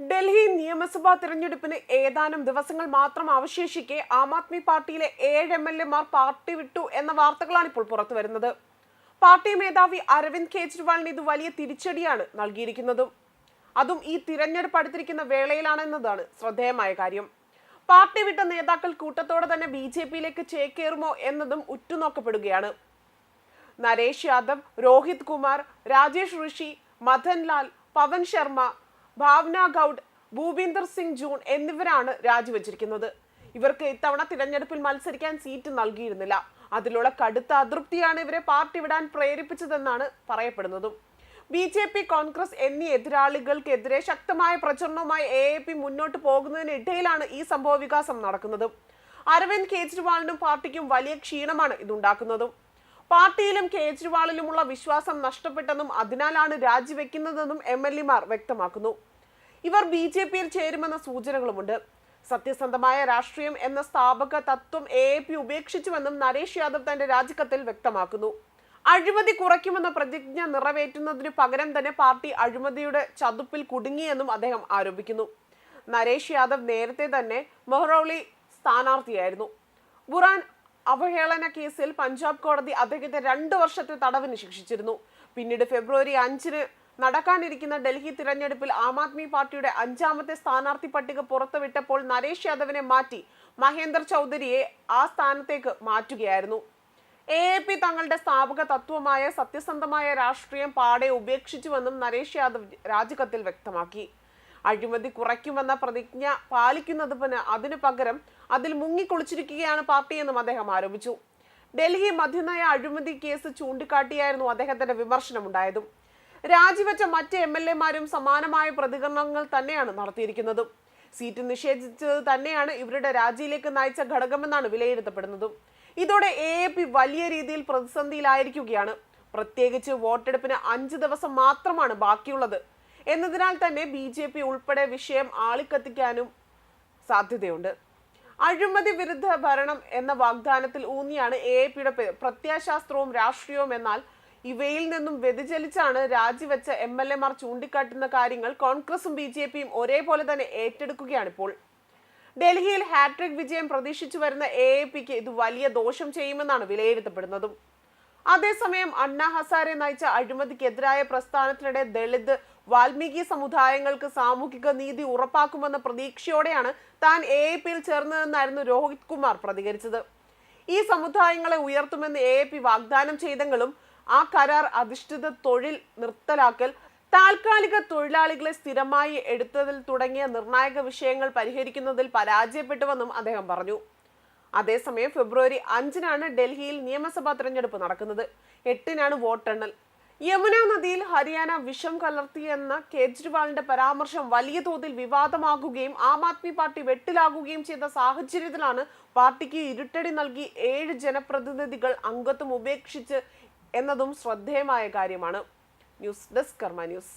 ഡൽഹി നിയമസഭാ തിരഞ്ഞെടുപ്പിന് ഏതാനും ദിവസങ്ങൾ മാത്രം അവശേഷിക്കെ ആം ആദ്മി പാർട്ടിയിലെ ഏഴ് എം എൽ എമാർ പാർട്ടി വിട്ടു എന്ന വാർത്തകളാണ് ഇപ്പോൾ പുറത്തു വരുന്നത്. പാർട്ടി മേധാവി അരവിന്ദ് കെജ്രിവാളിന് ഇത് വലിയ തിരിച്ചടിയാണ് നൽകിയിരിക്കുന്നതും. അതും ഈ തിരഞ്ഞെടുപ്പ് അടുത്തിരിക്കുന്ന വേളയിലാണെന്നതാണ് ശ്രദ്ധേയമായ കാര്യം. പാർട്ടി വിട്ട നേതാക്കൾ കൂട്ടത്തോടെ തന്നെ ബി ജെ പിയിലേക്ക് ചേക്കേറുമോ എന്നതും ഉറ്റുനോക്കപ്പെടുകയാണ്. നരേഷ് യാദവ് രോഹിത് കുമാർ രാജേഷ് ഋഷി മഥൻലാൽ പവൻ ശർമ്മ ഭാവ്ന ഗൗഡ് ഭൂപീന്ദർ സിംഗ് ജൂൺ എന്നിവരാണ് രാജിവെച്ചിരിക്കുന്നത്. ഇവർക്ക് ഇത്തവണ തിരഞ്ഞെടുപ്പിൽ മത്സരിക്കാൻ സീറ്റ് നൽകിയിരുന്നില്ല. അതിലുള്ള കടുത്ത അതൃപ്തിയാണ് ഇവരെ പാർട്ടി വിടാൻ പ്രേരിപ്പിച്ചതെന്നാണ് പറയപ്പെടുന്നതും. ബി ജെ പി കോൺഗ്രസ് എന്നീ എതിരാളികൾക്കെതിരെ ശക്തമായ പ്രചരണവുമായി എ എ പി മുന്നോട്ട് പോകുന്നതിനിടയിലാണ് ഈ സംഭവ വികാസം നടക്കുന്നത്. അരവിന്ദ് കെജ്രിവാളിനും പാർട്ടിക്കും വലിയ ക്ഷീണമാണ് ഇതുണ്ടാക്കുന്നതും. പാർട്ടിയിലും കേജ്രിവാളിലുമുള്ള വിശ്വാസം നഷ്ടപ്പെട്ടെന്നും അതിനാലാണ് രാജിവെക്കുന്നതെന്നും എം എൽ എമാർ വ്യക്തമാക്കുന്നു. ഇവർ ബി ജെ പിയിൽ ചേരുമെന്ന സൂചനകളുമുണ്ട്. സത്യസന്ധമായ രാഷ്ട്രീയം എന്ന സ്ഥാപക തത്വം എ എ പി ഉപേക്ഷിച്ചുവെന്നും നരേഷ് യാദവ് തന്റെ രാജിക്കത്തിൽ വ്യക്തമാക്കുന്നു. അഴിമതി കുറയ്ക്കുമെന്ന പ്രതിജ്ഞ നിറവേറ്റുന്നതിനു പകരം തന്നെ പാർട്ടി അഴിമതിയുടെ ചതുപ്പിൽ കുടുങ്ങിയെന്നും അദ്ദേഹം ആരോപിക്കുന്നു. നരേഷ് യാദവ് നേരത്തെ തന്നെ മൊഹ്റൌളി സ്ഥാനാർത്ഥിയായിരുന്നു. ബുറാൻ അവഹേളന കേസിൽ പഞ്ചാബ് കോടതി അദ്ദേഹത്തെ രണ്ട് വർഷത്തെ തടവിന് ശിക്ഷിച്ചിരുന്നു. പിന്നീട് ഫെബ്രുവരി അഞ്ചിന് നടക്കാനിരിക്കുന്ന ഡൽഹി തിരഞ്ഞെടുപ്പിൽ ആം ആദ്മി പാർട്ടിയുടെ അഞ്ചാമത്തെ സ്ഥാനാർത്ഥി പട്ടിക പുറത്തുവിട്ടപ്പോൾ നരേഷ് യാദവിനെ മാറ്റി മഹേന്ദർ ചൗധരിയെ ആ സ്ഥാനത്തേക്ക് മാറ്റുകയായിരുന്നു. എ എ പി തങ്ങളുടെ സ്ഥാപക തത്വമായ സത്യസന്ധമായ രാഷ്ട്രീയം പാടെ ഉപേക്ഷിച്ചുവെന്നും നരേഷ് യാദവ് രാജിക്കത്തിൽ വ്യക്തമാക്കി. അഴിമതി കുറയ്ക്കുമെന്ന പ്രതിജ്ഞ പാലിക്കുന്നതിന് അതിനു പകരം അതിൽ മുങ്ങിക്കുളിച്ചിരിക്കുകയാണ് പാർട്ടിയെന്നും അദ്ദേഹം ആരോപിച്ചു. ഡൽഹി മദ്യനയ അഴിമതി കേസ് ചൂണ്ടിക്കാട്ടിയായിരുന്നു അദ്ദേഹത്തിന്റെ വിമർശനമുണ്ടായതും രാജിവെച്ച മറ്റ് എം എൽ എമാരും സമാനമായ പ്രതികരണങ്ങൾ തന്നെയാണ് നടത്തിയിരിക്കുന്നതും. സീറ്റ് നിഷേധിച്ചത് തന്നെയാണ് ഇവരുടെ രാജിയിലേക്ക് നയിച്ച ഘടകമെന്നാണ് വിലയിരുത്തപ്പെടുന്നതും. ഇതോടെ എ എ പി വലിയ രീതിയിൽ പ്രതിസന്ധിയിലായിരിക്കുകയാണ്. പ്രത്യേകിച്ച് വോട്ടെടുപ്പിന് അഞ്ച് ദിവസം മാത്രമാണ് ബാക്കിയുള്ളത്. എന്നതിനാൽ തന്നെ ബി ജെ പി ഉൾപ്പെടെ വിഷയം ആളിക്കത്തിക്കാനും സാധ്യതയുണ്ട്. അഴിമതി വിരുദ്ധ ഭരണം എന്ന വാഗ്ദാനത്തിൽ ഊന്നിയാണ് എ എ പിയുടെ പ്രത്യാശാസ്ത്രവും രാഷ്ട്രീയവും എന്നാൽ ഇവയിൽ നിന്നും വ്യതിചലിച്ചാണ് രാജിവെച്ച എം എൽ എമാർ ചൂണ്ടിക്കാട്ടുന്ന കാര്യങ്ങൾ കോൺഗ്രസും ബി ജെ പിയും ഒരേപോലെ തന്നെ ഏറ്റെടുക്കുകയാണ് ഇപ്പോൾ. ഡൽഹിയിൽ ഹാട്രിക് വിജയം പ്രതീക്ഷിച്ചു വരുന്ന എ എ പിക്ക് ഇത് വലിയ ദോഷം ചെയ്യുമെന്നാണ് വിലയിരുത്തപ്പെടുന്നതും. അതേസമയം അണ്ണാ ഹസാരെ നയിച്ച അഴിമതിക്കെതിരായ പ്രസ്ഥാനത്തിനിടെ ദളിത് വാൽമീകി സമുദായങ്ങൾക്ക് സാമൂഹിക നീതി ഉറപ്പാക്കുമെന്ന പ്രതീക്ഷയോടെയാണ് താൻ എ എ പിയിൽ ചേർന്നതെന്നായിരുന്നു രോഹിത് കുമാർ പ്രതികരിച്ചത്. ഈ സമുദായങ്ങളെ ഉയർത്തുമെന്ന് എ എ പി വാഗ്ദാനം ചെയ്തെങ്കിലും ആ കരാർ അധിഷ്ഠിത തൊഴിൽ നിർത്തലാക്കൽ താൽക്കാലിക തൊഴിലാളികളെ സ്ഥിരമായി എടുത്തതിൽ തുടങ്ങിയ നിർണായക വിഷയങ്ങൾ പരിഹരിക്കുന്നതിൽ പരാജയപ്പെട്ടുവെന്നും അദ്ദേഹം പറഞ്ഞു. അതേസമയം ഫെബ്രുവരി അഞ്ചിനാണ് ഡൽഹിയിൽ നിയമസഭാ തെരഞ്ഞെടുപ്പ് നടക്കുന്നത്. എട്ടിനാണ് വോട്ടെണ്ണൽ. യമുന നദിയിൽ ഹരിയാന വിഷം കലർത്തിയെന്ന കേജ്രിവാളിന്റെ പരാമർശം വലിയ തോതിൽ വിവാദമാകുകയും ആം ആദ്മി പാർട്ടി വെട്ടിലാകുകയും ചെയ്ത സാഹചര്യത്തിലാണ് പാർട്ടിക്ക് ഇരുട്ടടി നൽകി ഏഴ് ജനപ്രതിനിധികൾ അംഗത്വം ഉപേക്ഷിച്ച് എന്നതും ശ്രദ്ധേയമായ കാര്യമാണ്. News desk Karma news.